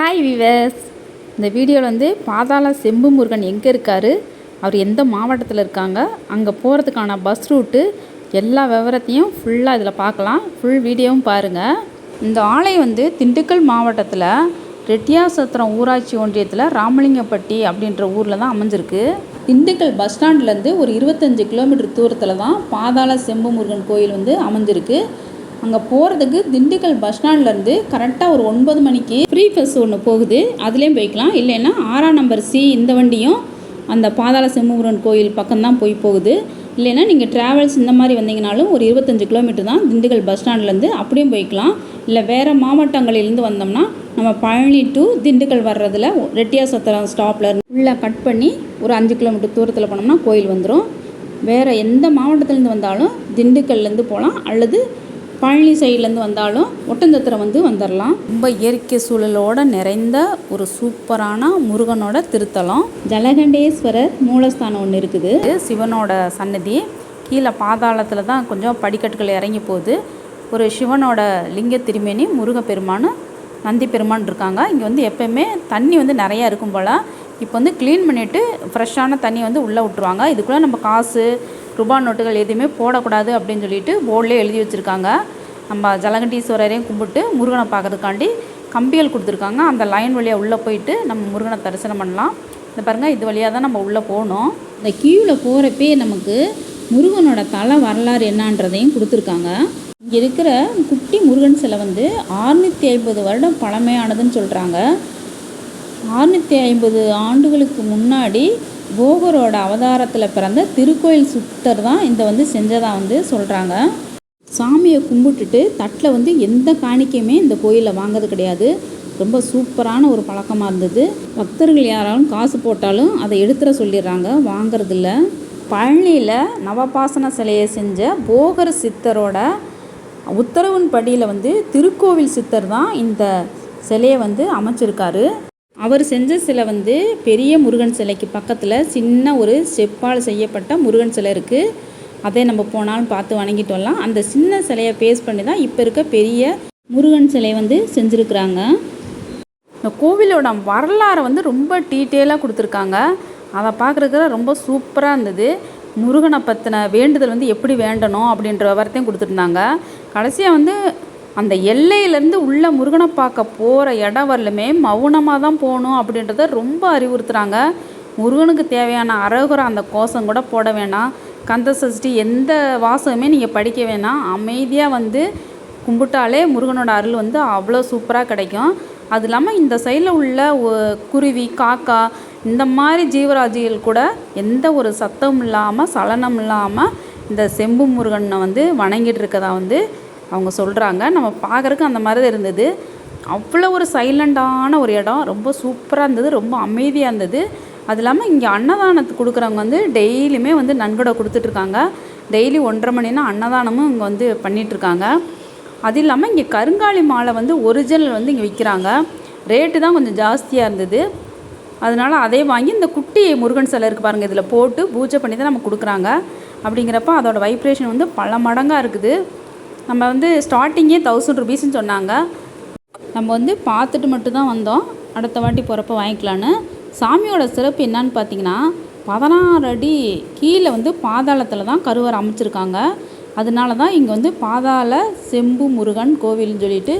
Hi wives இந்த வீடியோவில் வந்து பாதாள செம்பு முருகன் எங்கே இருக்கார்? அவர் எந்த மாவட்டத்தில் இருக்காங்க? அங்கே போகிறதுக்கான பஸ் ரூட்டு எல்லா விவரத்தையும் ஃபுல்லாக இதில் பார்க்கலாம் ஃபுல் வீடியோவும் பாருங்கள் இந்த ஆலயம் வந்து திண்டுக்கல் மாவட்டத்தில் ரெட்டியாசத்திரம் ஊராட்சி ஒன்றியத்தில் ராமலிங்கப்பட்டி அப்படின்ற ஊரில் தான் அமைஞ்சிருக்கு. திண்டுக்கல் பஸ் ஸ்டாண்ட்லேருந்து ஒரு இருபத்தஞ்சி கிலோமீட்டர் தூரத்தில் தான் பாதாள செம்பு முருகன் கோயில் வந்து அமைஞ்சிருக்கு. அங்கே போகிறதுக்கு திண்டுக்கல் பஸ் ஸ்டாண்ட்லேருந்து கரெக்டாக ஒரு ஒன்பது மணிக்கு ஃப்ரீ பஸ் ஒன்று போகுது. அதுலேயும் போய்க்கலாம். இல்லைன்னா ஆறாம் நம்பர் சி இந்த வண்டியும் அந்த பாதாள செம்மூரன் கோயில் பக்கம்தான் போய் போகுது. இல்லைன்னா நீங்கள் ட்ராவல்ஸ் இந்த மாதிரி வந்தீங்கனாலும் ஒரு இருபத்தஞ்சி கிலோமீட்டர் தான் திண்டுக்கல் பஸ் ஸ்டாண்ட்லேருந்து அப்படியும் போய்க்கலாம். இல்லை வேறு மாவட்டங்களிலேருந்து வந்தோம்னா நம்ம பழனி டு திண்டுக்கல் வர்றதுல ரெட்டியாசத்திரம் ஸ்டாப்பில் உள்ளே கட் பண்ணி ஒரு அஞ்சு கிலோமீட்டர் தூரத்தில் போனோம்னா கோயில் வந்துடும் வேறு எந்த மாவட்டத்துலேருந்து வந்தாலும் திண்டுக்கல்லேருந்து போகலாம். அல்லது பழனி சைட்லேருந்து வந்தாலும் ஒட்டஞ்சத்திரம் வந்து வந்துடலாம் ரொம்ப இயற்கை சூழலோட நிறைந்த ஒரு சூப்பரான முருகனோட திருத்தலம். ஜலகண்டேஸ்வரர் மூலஸ்தானம் ஒன்று இருக்குது. சிவனோட சன்னதி. கீழே பாதாளத்தில் தான் கொஞ்சம் படிக்கட்டுகள் இறங்கி போகுது. ஒரு சிவனோட லிங்க திருமேனி முருகப்பெருமான் நந்தி பெருமான் இருக்காங்க. இங்கே வந்து எப்பயுமே தண்ணி வந்து நிறையா இருக்கும் போல். இப்போ வந்து க்ளீன் பண்ணிவிட்டு ஃப்ரெஷ்ஷான தண்ணி வந்து உள்ளே விட்ருவாங்க இதுக்குள்ளே நம்ம காசு ரூபா நோட்டுகள் எதுவுமே போடக்கூடாது அப்படின்னு சொல்லிட்டு போர்ட்லேயே எழுதி வச்சுருக்காங்க. நம்ம ஜலகண்டீஸ்வரரையும் கும்பிட்டு முருகனை பார்க்கறதுக்காண்டி கம்பிகள் கொடுத்துருக்காங்க. அந்த லைன் வழியாக உள்ளே போயிட்டு நம்ம முருகனை தரிசனம் பண்ணலாம். இந்த பாருங்கள் இது வழியாக தான் நம்ம உள்ளே போகணும். இந்த கியூவில் போகிறப்பே நமக்கு முருகனோட தலை வரலாறு என்னன்றதையும் கொடுத்துருக்காங்க. இங்கே இருக்கிற குட்டி முருகன் சிலை வந்து ஆறுநூற்றி ஐம்பது வருடம் பழமையானதுன்னு சொல்கிறாங்க ஆறுநூற்றி ஐம்பது ஆண்டுகளுக்கு முன்னாடி போகரோட அவதாரத்தில் பிறந்த திருக்கோயில் சுத்தர் தான் இந்த வந்து செஞ்சதாக வந்து சொல்கிறாங்க சாமியை கும்பிட்டுட்டு தட்டில் வந்து எந்த காணிக்கையுமே இந்த கோயிலில் வாங்கிறது கிடையாது. ரொம்ப சூப்பரான ஒரு பழக்கமாக இருந்தது. பக்தர்கள் யாராலும் காசு போட்டாலும் அதை எடுத்துட சொல்லிடுறாங்க. வாங்கிறதில்ல. பழனியில் நவபாசன சிலையை செஞ்ச போகர் சித்தரோட உத்தரவின் படியில் வந்து திருக்கோவில் சித்தர் தான் இந்த சிலையை வந்து அமைச்சிருக்காரு. அவர் செஞ்ச சிலை வந்து பெரிய முருகன் சிலைக்கு பக்கத்தில் சின்ன ஒரு செப்பால் செய்யப்பட்ட முருகன் சிலை இருக்குது அதே நம்ம போனாலும் பார்த்து வணங்கிட்டு வரலாம் அந்த சின்ன சிலையை பேஸ் பண்ணி தான் இப்போ இருக்க பெரிய முருகன் சிலை வந்து செஞ்சுருக்குறாங்க. இந்த கோவிலோட வரலாறை வந்து ரொம்ப டீட்டெயிலாக கொடுத்துருக்காங்க. அதை பார்க்குறதுக்கு ரொம்ப சூப்பராக இருந்தது. முருகனை பற்றின வேண்டுதல் வந்து எப்படி வேண்டணும் அப்படின்ற விவரத்தையும் கொடுத்துருந்தாங்க. கடைசியாக வந்து அந்த எல்லையிலேருந்து உள்ள முருகனை பார்க்க போகிற இடம் வரலுமே மௌனமாக தான் போகணும் அப்படின்றத ரொம்ப அறிவுறுத்துகிறாங்க முருகனுக்கு தேவையான அரோகரம் அந்த கோஷம் கூட போட வேணாம். கந்த சஷ்டி எந்த வாசகமே நீங்கள் படிக்க வேணாம். அமைதியாக வந்து கும்பிட்டாலே முருகனோட அருள் வந்து அவ்வளோ சூப்பராக கிடைக்கும். அது இல்லாமல் இந்த சைடில் உள்ள குருவி காக்கா இந்த மாதிரி ஜீவராஜிகள் கூட எந்த ஒரு சத்தம் இல்லாமல் சலனம் இல்லாமல் இந்த செம்பு முருகனை வந்து வணங்கிட்டு இருக்கதா வந்து அவங்க சொல்கிறாங்க நம்ம பார்க்குறக்கு அந்த மாதிரி தான் இருந்தது. அவ்வளோ ஒரு சைலண்டான ஒரு இடம். ரொம்ப சூப்பராக இருந்தது. ரொம்ப அமைதியாக இருந்தது. அது இல்லாமல் இங்கே அன்னதானத்து கொடுக்குறவங்க வந்து டெய்லியுமே வந்து நன்கொடை கொடுத்துட்ருக்காங்க டெய்லி ஒன்றரை மணினா அன்னதானமும் இங்கே வந்து பண்ணிகிட்ருக்காங்க அது இல்லாமல் இங்கே கருங்காலி மாலை வந்து ஒரிஜினல் வந்து இங்கே விற்கிறாங்க ரேட்டு தான் கொஞ்சம் ஜாஸ்தியாக இருந்தது. அதனால அதே வாங்கி இந்த குட்டி முருகன் சிலை இருக்குது பாருங்கள் இதில் போட்டு பூஜை பண்ணி தான் நம்ம கொடுக்குறாங்க. அப்படிங்கிறப்ப அதோடய வைப்ரேஷன் வந்து பல மடங்காக இருக்குது. நம்ம வந்து ஸ்டார்டிங்கே தௌசண்ட் ருபீஸ்னு சொன்னாங்க. நம்ம வந்து பார்த்துட்டு மட்டும்தான் வந்தோம். அடுத்த வாட்டி போகிறப்ப வாங்கிக்கலான்னு சாமியோட சிறப்பு என்னன்னு பார்த்தீங்கன்னா பதினாறு அடி கீழே வந்து பாதாளத்தில் தான் கருவறை அமைச்சிருக்காங்க. அதனால தான் இங்கே வந்து பாதாள செம்பு முருகன் கோவில்னு சொல்லிட்டு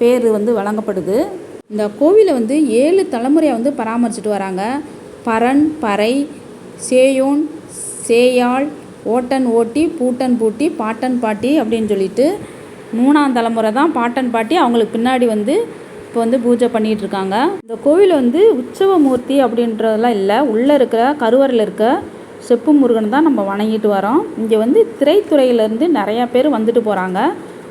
பேர் வந்து வழங்கப்படுது. இந்த கோவிலை வந்து ஏழு தலைமுறையாக வந்து பராமரிச்சுட்டு வராங்க. பரன் பறை சேயோன் சேயாள் ஓட்டன் ஓட்டி பூட்டன் பூட்டி பாட்டன் பாட்டி அப்படின்னு சொல்லிட்டு மூணாம் தலைமுறை தான் பாட்டன் பாட்டி அவங்களுக்கு பின்னாடி வந்து இப்போ வந்து பூஜை பண்ணிகிட்டு இருக்காங்க இந்த கோவில் வந்து உற்சவ மூர்த்தி அப்படின்றதெல்லாம் இல்லை. உள்ளே இருக்கிற கருவறையில் இருக்க செப்பு முருகன் தான் நம்ம வணங்கிட்டு வரோம். இங்கே வந்து திரைத்துறையிலேருந்து நிறையா பேர் வந்துட்டு போகிறாங்க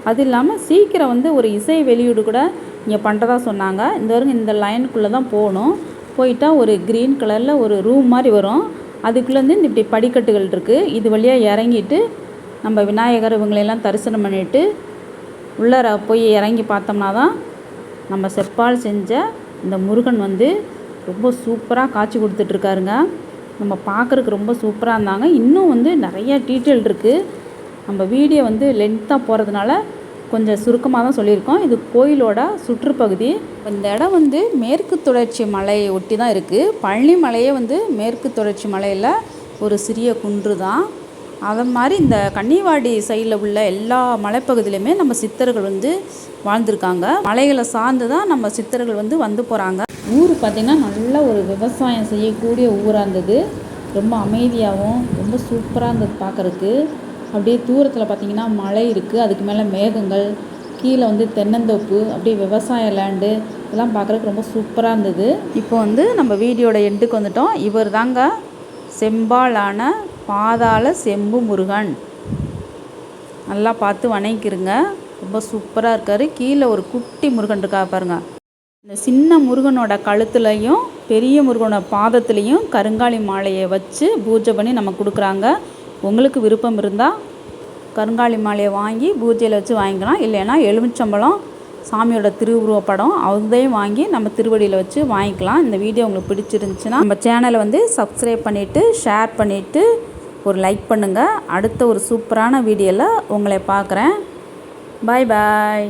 அது இல்லாமல் சீக்கிரம் வந்து ஒரு இசை வெளியீடு கூட இங்கே பண்ணுறதா சொன்னாங்க. இந்த வரைக்கும் இந்த லைனுக்குள்ளே தான் போகணும். போயிட்டால் ஒரு க்ரீன் கலரில் ஒரு ரூம் மாதிரி வரும். அதுக்குள்ளேருந்து இந்த இப்படி படிக்கட்டுகள் இருக்குது இது வழியாக இறங்கிட்டு நம்ம விநாயகர் இவங்களையெல்லாம் தரிசனம் பண்ணிவிட்டு உள்ளார போய் இறங்கி பார்த்தோம்னா தான் நம்ம செப்பால் செஞ்ச இந்த முருகன் வந்து ரொம்ப சூப்பராக காட்சி கொடுத்துட்ருக்காருங்க நம்ம பார்க்குறக்கு ரொம்ப சூப்பராக இருந்தாங்க. இன்னும் வந்து நிறைய டீட்டெயில் இருக்குது நம்ம வீடியோ வந்து லென்த்தாக போகிறதுனால கொஞ்சம் சுருக்கமாக தான் சொல்லியிருக்கோம். இது கோயிலோட சுற்றுப்பகுதி. இந்த இடம் வந்து மேற்கு தொடர்ச்சி மலையை ஒட்டி தான் இருக்குது பழனி மலையே வந்து மேற்கு தொடர்ச்சி மலையில் ஒரு சிறிய குன்று தான் அது மாதிரி இந்த கன்னிவாடி சைடில் உள்ள எல்லா மலைப்பகுதியிலையுமே நம்ம சித்தர்கள் வந்து வாழ்ந்திருக்காங்க. மலைகளை சார்ந்து தான் நம்ம சித்தர்கள் வந்து வந்து போகிறாங்க ஊர் பார்த்திங்கன்னா நல்ல ஒரு விவசாயம் செய்யக்கூடிய ஊராக இருந்தது. ரொம்ப அமைதியாகவும் ரொம்ப சூப்பராக இருந்தது பார்க்குறதுக்கு அப்படியே தூரத்தில் பார்த்திங்கன்னா மலை இருக்குது அதுக்கு மேலே மேகங்கள் கீழே வந்து தென்னந்தோப்பு அப்படியே விவசாய லேண்டு இதெல்லாம் பார்க்குறதுக்கு ரொம்ப சூப்பராக இருந்தது. இப்போ வந்து நம்ம வீடியோட எண்டுக்கு வந்துட்டோம். இவர் தாங்க செம்பாலான பாதாள செம்பு முருகன். நல்லா பார்த்து வணங்கிக்கிறங்க ரொம்ப சூப்பராக இருக்கார். கீழே ஒரு குட்டி முருகன் இருக்கா பாருங்க. இந்த சின்ன முருகனோட கழுத்துலையும் பெரிய முருகனோட பாதத்துலேயும் கருங்காலி மாலையை வச்சு பூஜை பண்ணி நம்ம கொடுக்குறாங்க. உங்களுக்கு விருப்பம் இருந்தால் கருங்காலி மாலையை வாங்கி பூஜையில் வச்சு வாங்கிக்கலாம். இல்லைன்னா எலுமிச்சம்பழம் சாமியோட திருவுருவப்படம் அதையும் வாங்கி நம்ம திருவடியில் வச்சு வாங்கிக்கலாம். இந்த வீடியோ உங்களுக்கு பிடிச்சிருந்துச்சுன்னா நம்ம சேனலை வந்து சப்ஸ்கிரைப் பண்ணிவிட்டு ஷேர் பண்ணிவிட்டு ஒரு லைக் பண்ணுங்கள் அடுத்த ஒரு சூப்பரான வீடியோவில் உங்களை பார்க்குறேன். பாய் பாய்